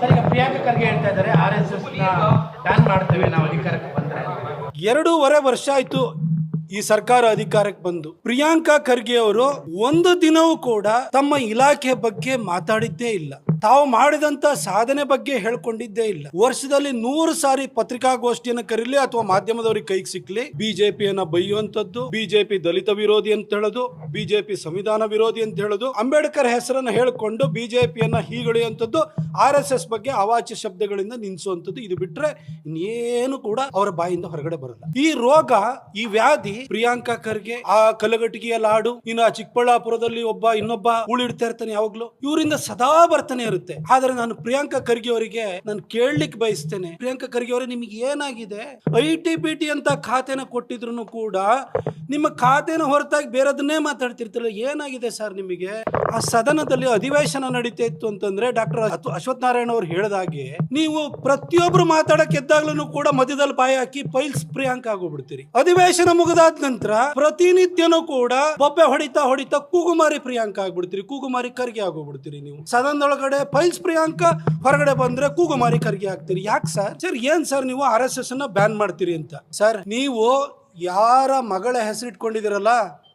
Sir, ಈಗ ಪ್ರಿಯಾಂಕಾ ಖರ್ಗೆ ಹೇಳ್ತಾ ಇದ್ದಾರೆ ಆರ್ ಎಸ್ ಎಸ್ ಬ್ಯಾನ್ ಮಾಡ್ತೇವೆ ನಾವು ಅಧಿಕಾರಕ್ಕೆ ಬಂದ್ರೆ. ಎರಡೂವರೆ ವರ್ಷ ಆಯ್ತು ಈ ಸರ್ಕಾರ ಅಧಿಕಾರಕ್ಕೆ ಬಂದು. ಪ್ರಿಯಾಂಕಾ ಖರ್ಗೆ ಅವರು ಒಂದು ದಿನವೂ ಕೂಡ ತಮ್ಮ ಇಲಾಖೆ ಬಗ್ಗೆ ಮಾತಾಡಿದ್ದೇ ಇಲ್ಲ. ತಾವು ಮಾಡಿದಂತ ಸಾಧನೆ ಬಗ್ಗೆ ಹೇಳ್ಕೊಂಡಿದ್ದೇ ಇಲ್ಲ. ವರ್ಷದಲ್ಲಿ ನೂರು ಸಾರಿ ಪತ್ರಿಕಾಗೋಷ್ಠಿಯನ್ನು ಕರೀಲಿ ಅಥವಾ ಮಾಧ್ಯಮದವರಿಗೆ ಕೈಗೆ ಸಿಕ್ಲಿ. ಬಿಜೆಪಿಯನ್ನ ಬೈಯುವಂತದ್ದು ಬಿಜೆಪಿ ದಲಿತ ವಿರೋಧಿ ಅಂತ ಹೇಳೋದು, ಬಿಜೆಪಿ ಸಂವಿಧಾನ ವಿರೋಧಿ ಅಂತ ಹೇಳೋದು, ಅಂಬೇಡ್ಕರ್ ಹೆಸರನ್ನ ಹೇಳಿಕೊಂಡು ಬಿಜೆಪಿಯನ್ನ ಹೀಗಳೆಯುವಂಥದ್ದು, ಆರ್ ಎಸ್ ಎಸ್ ಬಗ್ಗೆ ಅವಾಚ್ಯ ಶಬ್ದಗಳಿಂದ ನಿಲ್ಲಿಸುವಂಥದ್ದು ಇದು ಬಿಟ್ರೆ ಇನ್ನೇನು ಕೂಡ ಅವರ ಬಾಯಿಂದ ಹೊರಗಡೆ ಬರಲ್ಲ. ಈ ರೋಗ, ಈ ವ್ಯಾಧಿ ಪ್ರಿಯಾಂಕಾ ಖರ್ಗೆ, ಆ ಕಲಗಟ್ಟಿಗೆಯ ಲಾಡು, ಇನ್ನು ಚಿಕ್ಕಬಳ್ಳಾಪುರದಲ್ಲಿ ಒಬ್ಬ ಇನ್ನೊಬ್ಬ ಉಳಿಡ್ತಾ ಇರ್ತಾನೆ ಯಾವಾಗ್ಲೂ, ಇವರಿಂದ ಸದಾ ಬರ್ತಾನೆ ಇರುತ್ತೆ ಆದ್ರೆ ನಾನು ಪ್ರಿಯಾಂಕಾ ಖರ್ಗೆ ಅವರಿಗೆ ನಾನು ಕೇಳಲಿಕ್ಕೆ ಬಯಸ್ತೇನೆ. ಪ್ರಿಯಾಂಕಾ ಖರ್ಗೆ ಅವರೇ ನಿಮಗೆ ಏನಾಗಿದೆ? ಐ ಟಿ ಬಿ ಟಿ ಅಂತ ಖಾತೆನ ಕೊಟ್ಟಿದ್ರು ಕೂಡ ನಿಮ್ಮ ಖಾತೆನ ಹೊರತಾಗಿ ಬೇರೆದನ್ನೇ ಮಾತಾಡ್ತಿರ್ತಿರಲ್ಲ ಏನಾಗಿದೆ ಸರ್ ನಿಮಗೆ? ಆ ಸದನದಲ್ಲಿ ಅಧಿವೇಶನ ನಡೀತಾ ಇತ್ತು ಅಂತಂದ್ರೆ ಡಾಕ್ಟರ್ ಅಶ್ವಥ್ ನಾರಾಯಣ ಅವ್ರು ಹೇಳಿದಾಗೆ ನೀವು ಪ್ರತಿಯೊಬ್ರು ಮಾತಾಡಕ್ ಎದ್ದಾಗ್ಲೂ ಕೂಡ ಮಧ್ಯದಲ್ಲಿ ಬಾಯಿ ಹಾಕಿ ಪೈಲ್ಸ್ ಪ್ರಿಯಾಂಕ ಆಗೋಗ್ಬಿಡ್ತೀರಿ. ಅಧಿವೇಶನ ಮುಗಿದಾದ ನಂತರ ಪ್ರತಿನಿತ್ಯನೂ ಕೂಡ ಬೊಬ್ಬೆ ಹೊಡಿತಾ ಹೊಡಿತಾ ಕೂಗುಮಾರಿ ಪ್ರಿಯಾಂಕ ಆಗ್ಬಿಡ್ತೀರಿ. ಕೂಗುಮಾರಿ ಖರ್ಗೆ ಆಗೋಗ್ಬಿಡ್ತೀರಿ ನೀವು. ಸದನದೊಳಗಡೆ ಪೈಲ್ಸ್ ಪ್ರಿಯಾಂಕ ಹೊರಗಡೆ ಬಂದ್ರೆ ಕೂಗುಮಾರಿ ಖರ್ಗೆ ಆಗ್ತೀರಿ ಯಾಕೆ ಸರ್? ಸರ್, ಏನ್ ಸರ್ ನೀವು ಆರ್ ಎಸ್ ಎಸ್ ಅನ್ನ ಬ್ಯಾನ್ ಮಾಡ್ತೀರಿ ಅಂತ? ಸರ್, ನೀವು ಯಾರ ಮಗಳ ಹೆಸರಿಟ್ಕೊಂಡಿದ್ದೀರಲ್ಲ,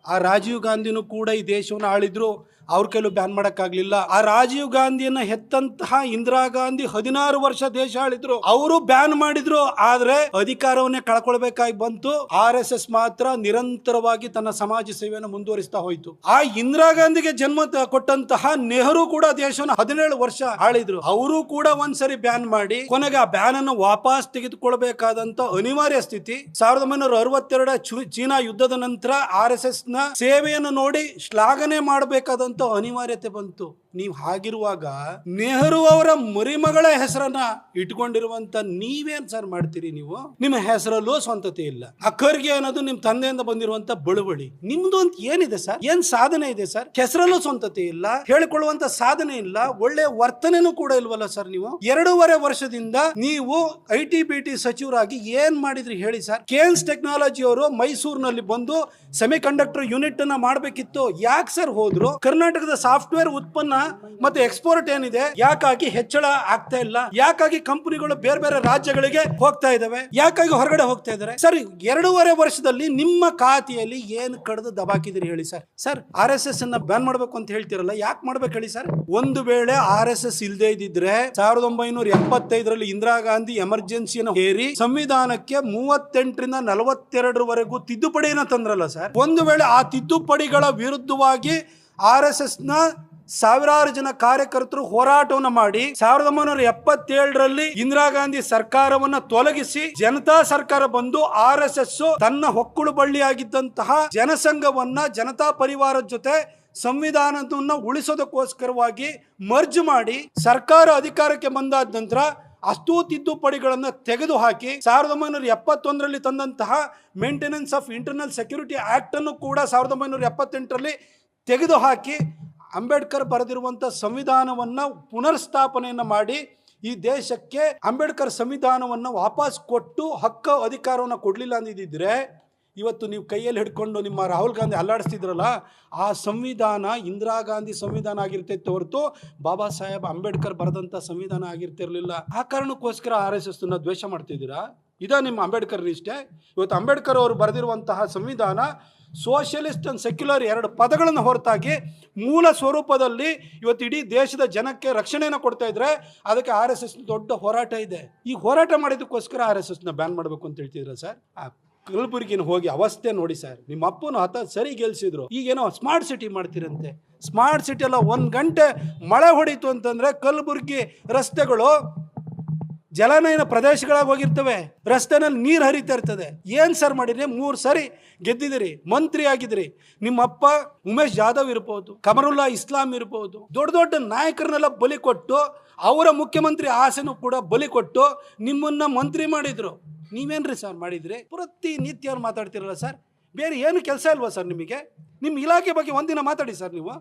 ಆ ರಾಜೀವ್ ಗಾಂಧಿನೂ ಕೂಡ ಈ ದೇಶವನ್ನು ಆಳಿದ್ರು. ಅವ್ರ ಕೈಲೂ ಬ್ಯಾನ್ ಮಾಡೋಕ್ಕಾಗಲಿಲ್ಲ. ಆ ರಾಜೀವ್ ಗಾಂಧಿಯನ್ನ ಹೆತ್ತಂತಹ ಇಂದಿರಾ ಗಾಂಧಿ ಹದಿನಾರು ವರ್ಷ ದೇಶ ಆಳಿದ್ರು. ಅವರು ಬ್ಯಾನ್ ಮಾಡಿದ್ರು, ಆದ್ರೆ ಅಧಿಕಾರವನ್ನೇ ಕಳ್ಕೊಳ್ಬೇಕಾಗಿ ಬಂತು. ಆರ್ ಎಸ್ ಎಸ್ ಮಾತ್ರ ನಿರಂತರವಾಗಿ ತನ್ನ ಸಮಾಜ ಸೇವೆಯನ್ನು ಮುಂದುವರಿಸ್ತಾ ಹೋಯ್ತು. ಆ ಇಂದಿರಾ ಗಾಂಧಿಗೆ ಜನ್ಮ ಕೊಟ್ಟಂತಹ ನೆಹರು ಕೂಡ ದೇಶವನ್ನು ಹದಿನೇಳು ವರ್ಷ ಆಳಿದ್ರು. ಅವರು ಕೂಡ ಒಂದ್ಸರಿ ಬ್ಯಾನ್ ಮಾಡಿ, ಕೊನೆಗೆ ಆ ಬ್ಯಾನ್ ಅನ್ನು ವಾಪಸ್ ತೆಗೆದುಕೊಳ್ಬೇಕಾದಂತ ಅನಿವಾರ್ಯ ಸ್ಥಿತಿ. ಸಾವಿರದ ಒಂಬೈನೂರ ಅರವತ್ತೆರಡ ಚೀನಾ ಯುದ್ಧದ ನಂತರ ಆರ್ ಎಸ್ ಎಸ್ನ ಸೇವೆಯನ್ನು ನೋಡಿ ಶ್ಲಾಘನೆ ಮಾಡಬೇಕಾದಂತ ಅನಿವಾರ್ಯತೆ ಬಂತು ನೀವು ಹಾಗಿರುವಾಗ ನೆಹರು ಅವರ ಮರಿಮಗಳ ಹೆಸರನ್ನ ಇಟ್ಕೊಂಡಿರುವಂತ ನೀವೇನ್ ಸರ್ ಮಾಡ್ತೀರಿ ನೀವು? ನಿಮ್ಮ ಹೆಸರಲ್ಲೂ ಸ್ವಂತತೆ ಇಲ್ಲ. ಅಕ್ಕರ್ಗೆ ಅನ್ನೋದು ನಿಮ್ ತಂದೆಯಿಂದ ಬಂದಿರುವಂತ ಬಳುವಳಿ. ನಿಮ್ದು ಅಂತ ಏನಿದೆ ಸರ್? ಏನ್ ಸಾಧನೆ ಇದೆ ಸರ್? ಹೆಸರಲ್ಲೂ ಸ್ವಂತತೆ ಇಲ್ಲ. ಹೇಳಿಕೊಳ್ಳುವಂತ ಸಾಧನೆ ಇಲ್ಲ. ಒಳ್ಳೆ ವರ್ತನೆನೂ ಕೂಡ ಇಲ್ವಲ್ಲ ಸರ್ ನೀವು? ಎರಡೂವರೆ ವರ್ಷದಿಂದ ನೀವು ಐ ಟಿ, ಬಿ ಟಿ ಸಚಿವರಾಗಿ ಏನ್ ಮಾಡಿದ್ರಿ ಹೇಳಿ ಸರ್? ಕೇನ್ಸ್ ಟೆಕ್ನಾಲಜಿ ಅವರು ಮೈಸೂರಿನಲ್ಲಿ ಬಂದು ಸೆಮಿಕಂಡಕ್ಟರ್ ಯೂನಿಟ್ ಅನ್ನ ಮಾಡಬೇಕಿತ್ತು. ಯಾಕೆ ಸರ್ ಹೋದ್ರು? ಕರ್ನಾಟಕದ ಸಾಫ್ಟ್ವೇರ್ ಉತ್ಪನ್ನ ಮತ್ತೆ ಎಕ್ಸ್ಪೋರ್ಟ್ ಏನಿದೆ? ಯಾಕಾಗಿ ಹೆಚ್ಚಳ ಆಗ್ತಾ ಇಲ್ಲ? ಯಾಕಾಗಿ ಕಂಪನಿಗಳು ಬೇರೆ ಬೇರೆ ರಾಜ್ಯಗಳಿಗೆ ಹೋಗ್ತಾ ಇದಾವೆ? ಯಾಕಾಗಿ ಹೊರಗಡೆ ಹೋಗ್ತಾ ಇದಾರೆ? ಸರ್, ಎರಡೂವರೆ ವರ್ಷದಲ್ಲಿ ನಿಮ್ಮ ಖಾತೆಯಲ್ಲಿ ಏನು ಕಡ್ದು ದಬಾಕಿದ್ರಿ ಹೇಳಿ sir? Sir, R S S ಅನ್ನ ಬ್ಯಾನ್ ಮಾಡ್ಬೇಕು ಅಂತ ಹೇಳ್ತಿರಲ್ಲ, ಯಾಕೆ ಮಾಡ್ಬೇಕು ಹೇಳಿ ಸರ್? ಒಂದು ವೇಳೆ ಆರ್ ಎಸ್ ಎಸ್ ಇಲ್ಲದೆ ಇದ್ದಿದ್ರೆ ಸಾವಿರದ ಒಂಬೈನೂರ ಎಪ್ಪತ್ತೈದರಲ್ಲಿ ಇಂದಿರಾ ಗಾಂಧಿ ಎಮರ್ಜೆನ್ಸಿಯನ್ನು ಹೇರಿ ಸಂವಿಧಾನಕ್ಕೆ ಮೂವತ್ತೆಂಟರಿಂದ ನಲವತ್ತೆರಡರವರೆಗೂ ತಿದ್ದುಪಡಿಯನ್ನ ತಂದ್ರಲ್ಲ ಸರ್? ಒಂದು ವೇಳೆ ಆ ತಿದ್ದುಪಡಿಗಳ ವಿರುದ್ಧವಾಗಿ ಆರ್ ಎಸ್ ಎಸ್ನ ಸಾವಿರಾರು ಜನ ಕಾರ್ಯಕರ್ತರು ಹೋರಾಟವನ್ನು ಮಾಡಿ ಸಾವಿರದ ಒಂಬೈನೂರ ಎಪ್ಪತ್ತೇಳರಲ್ಲಿ ಇಂದಿರಾ ಗಾಂಧಿ ಸರ್ಕಾರವನ್ನ ತೊಲಗಿಸಿ ಜನತಾ ಸರ್ಕಾರ ಬಂದು ಆರ್ ಎಸ್ ಎಸ್ ತನ್ನ ಹೊಕ್ಕುಳು ಬಳ್ಳಿಯಾಗಿದ್ದಂತಹ ಜನಸಂಘವನ್ನ, ಜನತಾ ಪರಿವಾರದ ಜೊತೆ ಸಂವಿಧಾನವನ್ನು ಉಳಿಸೋದಕ್ಕೋಸ್ಕರವಾಗಿ ಮರ್ಜ್ ಮಾಡಿ ಸರ್ಕಾರ ಅಧಿಕಾರಕ್ಕೆ ಬಂದಾದ ನಂತರ ಅಷ್ಟೂ ತಿದ್ದುಪಡಿಗಳನ್ನು ತೆಗೆದುಹಾಕಿ ಸಾವಿರದ ಒಂಬೈನೂರ ಎಪ್ಪತ್ತೊಂದರಲ್ಲಿ ತಂದಂತಹ maintenance of internal security act ಅನ್ನು ಕೂಡ ಸಾವಿರದ ಒಂಬೈನೂರ ಎಪ್ಪತ್ತೆಂಟರಲ್ಲಿ ತೆಗೆದುಹಾಕಿ ಅಂಬೇಡ್ಕರ್ ಬರೆದಿರುವಂಥ ಸಂವಿಧಾನವನ್ನು ಪುನರ್ಸ್ಥಾಪನೆಯನ್ನು ಮಾಡಿ ಈ ದೇಶಕ್ಕೆ ಅಂಬೇಡ್ಕರ್ ಸಂವಿಧಾನವನ್ನು ವಾಪಸ್ ಕೊಟ್ಟು ಹಕ್ಕ ಅಧಿಕಾರವನ್ನು ಕೊಡಲಿಲ್ಲ ಅಂದಿದ್ದರೆ ಇವತ್ತು ನೀವು ಕೈಯಲ್ಲಿ ಹಿಡ್ಕೊಂಡು ನಿಮ್ಮ ರಾಹುಲ್ ಗಾಂಧಿ ಅಲ್ಲಾಡಿಸ್ತಿದ್ರಲ್ಲ, ಆ ಸಂವಿಧಾನ ಇಂದಿರಾ ಗಾಂಧಿ ಸಂವಿಧಾನ ಆಗಿರ್ತೈತೆ ಹೊರತು ಬಾಬಾ ಸಾಹೇಬ್ ಅಂಬೇಡ್ಕರ್ ಬರೆದಂಥ ಸಂವಿಧಾನ ಆಗಿರ್ತಿರಲಿಲ್ಲ. ಆ ಕಾರಣಕ್ಕೋಸ್ಕರ ಆರ್ ಎಸ್ ಎಸ್ನ ದ್ವೇಷ ಮಾಡ್ತಿದ್ದೀರಾ? ಇದ ನಿಮ್ಮ ಅಂಬೇಡ್ಕರ್ ನಿಷ್ಠೆ. ಇವತ್ತು ಅಂಬೇಡ್ಕರ್ ಅವರು ಬರೆದಿರುವಂತಹ ಸಂವಿಧಾನ ಸೋಷಿಯಲಿಸ್ಟ್ ಅಂಡ್ ಸೆಕ್ಯುಲರ್ ಎರಡು ಪದಗಳನ್ನು ಹೊರತಾಗಿ ಮೂಲ ಸ್ವರೂಪದಲ್ಲಿ ಇವತ್ತು ಇಡೀ ದೇಶದ ಜನಕ್ಕೆ ರಕ್ಷಣೆಯನ್ನು ಕೊಡ್ತಾ ಇದ್ರೆ ಅದಕ್ಕೆ ಆರ್ ಎಸ್ ಎಸ್ ದೊಡ್ಡ ಹೋರಾಟ ಇದೆ. ಈ ಹೋರಾಟ ಮಾಡಿದ್ದಕ್ಕೋಸ್ಕರ ಆರ್ ಎಸ್ ಎಸ್ನ ಬ್ಯಾನ್ ಮಾಡಬೇಕು ಅಂತ ಹೇಳ್ತಿದ್ರ ಸರ್? ಆ ಕಲಬುರಗಿನ ಹೋಗಿ ಅವಸ್ಥೆ ನೋಡಿ ಸರ್. ನಿಮ್ಮ ಅಪ್ಪನ ಹತ ಸರಿ ಗೆಲ್ಸಿದ್ರು. ಈಗೇನೋ ಸ್ಮಾರ್ಟ್ ಸಿಟಿ ಮಾಡ್ತಿರಂತೆ. ಸ್ಮಾರ್ಟ್ ಸಿಟಿ ಎಲ್ಲ ಒಂದು ಗಂಟೆ ಮಳೆ ಹೊಡೀತು ಅಂತಂದ್ರೆ ಕಲಬುರಗಿ ರಸ್ತೆಗಳು ಜಲನಯನ ಪ್ರದೇಶಗಳಾಗಿ ಹೋಗಿರ್ತವೆ. ರಸ್ತೆನಲ್ಲಿ ನೀರು ಹರಿತಾ ಇರ್ತದೆ. ಏನು ಸರ್ ಮಾಡಿದ್ರಿ? ಮೂರು ಸರಿ ಗೆದ್ದಿದ್ದೀರಿ. ಮಂತ್ರಿ ಆಗಿದ್ರಿ ನಿಮ್ಮ ಅಪ್ಪ ಉಮೇಶ್ ಜಾಧವ್ ಇರ್ಬೋದು, ಕಮರುಲ್ಲಾ ಇಸ್ಲಾಂ ಇರ್ಬೋದು, ದೊಡ್ಡ ದೊಡ್ಡ ನಾಯಕರನ್ನೆಲ್ಲ ಬಲಿ ಕೊಟ್ಟು, ಅವರ ಮುಖ್ಯಮಂತ್ರಿ ಆಸೆನೂ ಕೂಡ ಬಲಿ ಕೊಟ್ಟು ನಿಮ್ಮನ್ನ ಮಂತ್ರಿ ಮಾಡಿದ್ರು. ನೀವೇನ್ರಿ ಸರ್ ಮಾಡಿದ್ರಿ? ಪ್ರತಿನಿತ್ಯ ಅವ್ರು ಮಾತಾಡ್ತಿರಲ್ಲ ಸರ್. ಬೇರೆ ಏನು ಕೆಲಸ ಇಲ್ವಾ ಸರ್ ನಿಮಗೆ? ನಿಮ್ಮ ಇಲಾಖೆ ಬಗ್ಗೆ ಒಂದಿನ ಮಾತಾಡಿ ಸರ್ ನೀವು.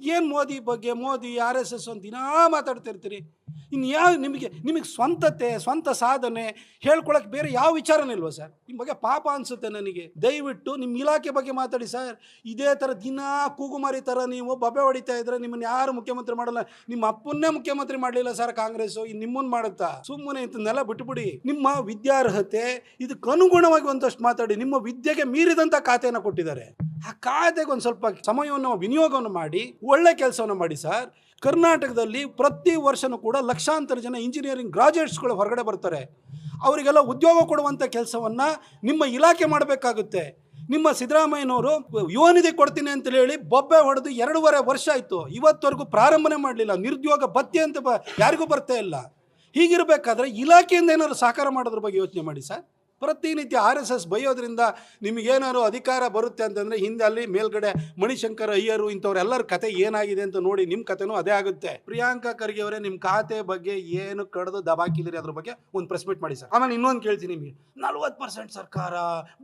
ಏನು ಮೋದಿ ಬಗ್ಗೆ, ಮೋದಿ, ಆರ್ ಎಸ್ ಎಸ್ ಒಂದು ದಿನಾ ಮಾತಾಡ್ತಿರ್ತೀರಿ? ಇನ್ನು ಯಾವ ನಿಮಗೆ ನಿಮಗೆ ಸ್ವಂತತೆ, ಸ್ವಂತ ಸಾಧನೆ ಹೇಳ್ಕೊಳಕ್ಕೆ ಬೇರೆ ಯಾವ ವಿಚಾರನೇ ಇಲ್ವಾ ಸರ್? ನಿಮ್ಮ ಬಗ್ಗೆ ಪಾಪ ಅನಿಸುತ್ತೆ ನನಗೆ. ದಯವಿಟ್ಟು ನಿಮ್ಮ ಇಲಾಖೆ ಬಗ್ಗೆ ಮಾತಾಡಿ ಸರ್. ಇದೇ ಥರ ದಿನ ಕೂಗುಮಾರಿ ಥರ ನೀವು ಬಬೆ ಹೊಡಿತಾ ಇದ್ರೆ ನಿಮ್ಮನ್ನು ಯಾರು ಮುಖ್ಯಮಂತ್ರಿ ಮಾಡಲ್ಲ. ನಿಮ್ಮ ಅಪ್ಪನ್ನೇ ಮುಖ್ಯಮಂತ್ರಿ ಮಾಡಲಿಲ್ಲ ಸರ್ ಕಾಂಗ್ರೆಸ್ಸು ಇನ್ನು ನಿಮ್ಮನ್ನು ಮಾಡುತ್ತಾ? ಸುಮ್ಮನೆ ಇಂಥನ್ನೆಲ್ಲ ಬಿಟ್ಬಿಡಿ. ನಿಮ್ಮ ವಿದ್ಯಾರ್ಹತೆ ಇದಕ್ಕೆ ಅನುಗುಣವಾಗಿ ಒಂದಷ್ಟು ಮಾತಾಡಿ, ನಿಮ್ಮ ವಿದ್ಯೆಗೆ ಮೀರಿದಂಥ ಖಾತೆಯನ್ನು ಕೊಟ್ಟಿದ್ದಾರೆ. ಆ ಕಾಯ್ದೆಗೆ ಒಂದು ಸ್ವಲ್ಪ ಸಮಯವನ್ನು ವಿನಿಯೋಗವನ್ನು ಮಾಡಿ, ಒಳ್ಳೆ ಕೆಲಸವನ್ನು ಮಾಡಿ ಸರ್. ಕರ್ನಾಟಕದಲ್ಲಿ ಪ್ರತಿ ವರ್ಷನೂ ಕೂಡ ಲಕ್ಷಾಂತರ ಜನ ಇಂಜಿನಿಯರಿಂಗ್ ಗ್ರಾಜುಯೇಟ್ಸ್ಗಳು ಹೊರಗಡೆ ಬರ್ತಾರೆ. ಅವರಿಗೆಲ್ಲ ಉದ್ಯೋಗ ಕೊಡುವಂಥ ಕೆಲಸವನ್ನು ನಿಮ್ಮ ಇಲಾಖೆ ಮಾಡಬೇಕಾಗುತ್ತೆ. ನಿಮ್ಮ ಸಿದ್ದರಾಮಯ್ಯನವರು, ಯುವ ನಿಧಿ ಕೊಡ್ತೀನಿ ಅಂತ ಹೇಳಿ ಬೊಬ್ಬೆ ಹೊಡೆದು ಎರಡೂವರೆ ವರ್ಷ ಆಯಿತು. ಇವತ್ತವರೆಗೂ ಪ್ರಾರಂಭನೆ ಮಾಡಲಿಲ್ಲ. ನಿರುದ್ಯೋಗ ಭತ್ಯೆ ಅಂತ ಬ ಯಾರಿಗೂ ಬರ್ತಾ ಇಲ್ಲ. ಹೀಗಿರಬೇಕಾದ್ರೆ ಇಲಾಖೆಯಿಂದ ಏನಾದ್ರು ಸಹಕಾರ ಮಾಡೋದ್ರ ಬಗ್ಗೆ ಯೋಚನೆ ಮಾಡಿ ಸರ್. ಪ್ರತಿನಿತ್ಯ ಆರ್ ಎಸ್ ಎಸ್ ಬೈಯೋದ್ರಿಂದ ನಿಮಗೇನಾದ್ರು ಅಧಿಕಾರ ಬರುತ್ತೆ ಅಂತಂದರೆ ಹಿಂದೆ ಅಲ್ಲಿ ಮೇಲ್ಗಡೆ ಮಣಿಶಂಕರ್ ಅಯ್ಯರು ಇಂಥವ್ರೆಲ್ಲರ ಕತೆ ಏನಾಗಿದೆ ಅಂತ ನೋಡಿ ನಿಮ್ಮ ಕತೆನೂ ಅದೇ ಆಗುತ್ತೆ. ಪ್ರಿಯಾಂಕಾ ಖರ್ಗೆ ಅವರೇ ನಿಮ್ಮ ಖಾತೆ ಬಗ್ಗೆ ಏನು ಕಡ್ದು ದಬಾಕಿದಿರಿ ಅದ್ರ ಬಗ್ಗೆ ಒಂದು ಪ್ರೆಸ್ ಮೀಟ್ ಮಾಡಿ ಸರ್. ಆಮೇಲೆ ಇನ್ನೊಂದು ಕೇಳ್ತೀನಿ ನಿಮಗೆ. ನಲ್ವತ್ತು ಪರ್ಸೆಂಟ್ ಸರ್ಕಾರ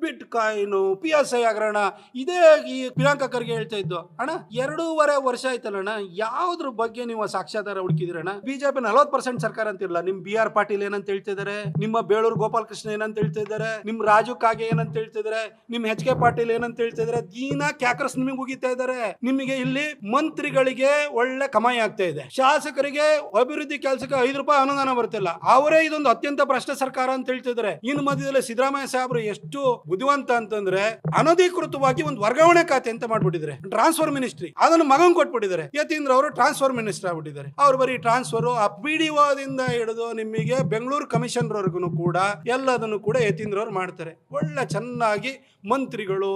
bitcoin P S I ಹಗರಣ, ಇದೇ ಈ ಪ್ರಿಯಾಂಕಾ ಖರ್ಗೆ ಹೇಳ್ತಾ ಇದ್ದು. ಅಣ್ಣ, ಎರಡೂವರೆ ವರ್ಷ ಆಯ್ತಲ್ಲ ಯಾವ್ದ್ರ ಬಗ್ಗೆ ನೀವು ಸಾಕ್ಷ್ಯಾಧಾರ ಹುಡುಕಿದಿರಣ್ಣ ಬಿಜೆಪಿ ನಲ್ವತ್ತು ಪರ್ಸೆಂಟ್ ಸರ್ಕಾರ ಅಂತಿರಲ್ಲ, ನಿಮ್ ಬಿ ಆರ್ ಪಾಟೀಲ್ ಏನಂತ ಹೇಳ್ತಿದ್ದಾರೆ ನಿಮ್ಮ ಬೇಳೂರು ಗೋಪಾಲಕೃಷ್ಣ ಏನಂತ ಹೇಳ್ತಿದ್ದಾರೆ ನಿಮ್ ರಾಜು ಕಾಗೆ ಏನಂತ ಹೇಳ್ತಿದ್ದಾರೆ, ನಿಮ್ ಎಚ್ ಕೆ ಪಾಟೀಲ್ ಏನಂತ ಹೇಳ್ತಿದ್ದಾರೆ, ದೀನಾ ಕ್ಯಾಕರ್ಸ್ ನಿಮಗೆ ಮುಗಿತಾ ಇದ್ದಾರೆ. ನಿಮಗೆ ಇಲ್ಲಿ ಮಂತ್ರಿಗಳಿಗೆ ಒಳ್ಳೆ ಕಮಾಯಿ ಆಗ್ತಾ ಇದೆ. ಶಾಸಕರಿಗೆ ಅಭಿವೃದ್ಧಿ ಕೆಲಸಕ್ಕೆ ಐದು ರೂಪಾಯಿ ಅನುದಾನ ಬರ್ತಿಲ್ಲ ಅವರೇ ಇದೊಂದು ಅತ್ಯಂತ ಭ್ರಷ್ಟ ಸರ್ಕಾರ ಅಂತ ಹೇಳ್ತಿದ್ದಾರೆ. ಇನ್ನು ಮಧ್ಯದಲ್ಲಿ ಸಿದ್ದರಾಮಯ್ಯ ಸಾಹೇಬರು ಎಷ್ಟು ಬುದ್ಧಿವಂತ ಅಂತಂದ್ರೆ, ಅನಧಿಕೃತವಾಗಿ ಒಂದು ವರ್ಗಾವಣೆ ಖಾತೆ ಅಂತ ಮಾಡ್ಬಿಟ್ಟಿದ್ದಾರೆ. ಟ್ರಾನ್ಸ್ಫರ್ ಮಿನಿಸ್ಟ್ರಿ ಅದನ್ನು ಮಗನ್ ಕೊಟ್ಬಿಟ್ಟಿದ್ದಾರೆ. ಯತೀಂದ್ರ ಅವರು ಟ್ರಾನ್ಸ್ಫರ್ ಮಿನಿಸ್ಟರ್ ಆಗ್ಬಿಟ್ಟಿದ್ದಾರೆ. ಅವ್ರು ಬರೀ ಟ್ರಾನ್ಸ್ಫರ್ ಆ ಪಿಡಿಒದಿಂದ ಹಿಡಿದು ನಿಮಗೆ ಬೆಂಗಳೂರು ಕಮಿಷನರ್ ವರ್ಗು ಕೂಡ ಎಲ್ಲದನ್ನು ಕೂಡ ಯತೀಂದ್ರ ಅವ್ರು ಮಾಡ್ತಾರೆ. ಒಳ್ಳೆ ಚೆನ್ನಾಗಿ ಮಂತ್ರಿಗಳು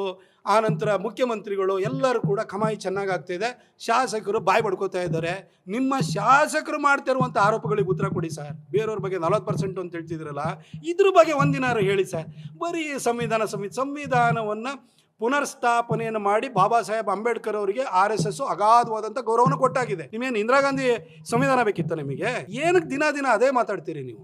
ಆನಂತರ ಮುಖ್ಯಮಂತ್ರಿಗಳು ಎಲ್ಲರೂ ಕೂಡ ಕಮಾಯಿ ಚೆನ್ನಾಗಿ ಶಾಸಕರು ಬಾಯಿ ಪಡ್ಕೋತಾ ಇದ್ದಾರೆ. ನಿಮ್ಮ ಶಾಸಕರು ಮಾಡ್ತಿರುವಂಥ ಆರೋಪಗಳಿಗೆ ಉತ್ತರ ಕೊಡಿ ಸರ್. ಬೇರೆಯವ್ರ ಬಗ್ಗೆ ನಲವತ್ತು ಪರ್ಸೆಂಟ್ ಅಂತ ಹೇಳ್ತಿದ್ರಲ್ಲ ಇದ್ರ ಬಗ್ಗೆ ಒಂದಿನಾರು ಹೇಳಿ ಸರ್. ಬರೀ ಸಂವಿಧಾನ ಸಮಿತಿ, ಸಂವಿಧಾನವನ್ನು ಪುನರ್ಸ್ಥಾಪನೆಯನ್ನು ಮಾಡಿ ಬಾಬಾ ಸಾಹೇಬ್ ಅಂಬೇಡ್ಕರ್ ಅವರಿಗೆ ಆರ್ ಎಸ್ ಎಸ್ ಅಗಾಧವಾದಂಥ ಗೌರವನ ಕೊಟ್ಟಾಗಿದೆ. ನಿಮೇನು ಇಂದಿರಾ ಗಾಂಧಿ ಸಂವಿಧಾನ ಬೇಕಿತ್ತ ನಿಮಗೆ? ಏನಕ್ಕೆ ದಿನ ದಿನ ಅದೇ ಮಾತಾಡ್ತೀರಿ ನೀವು?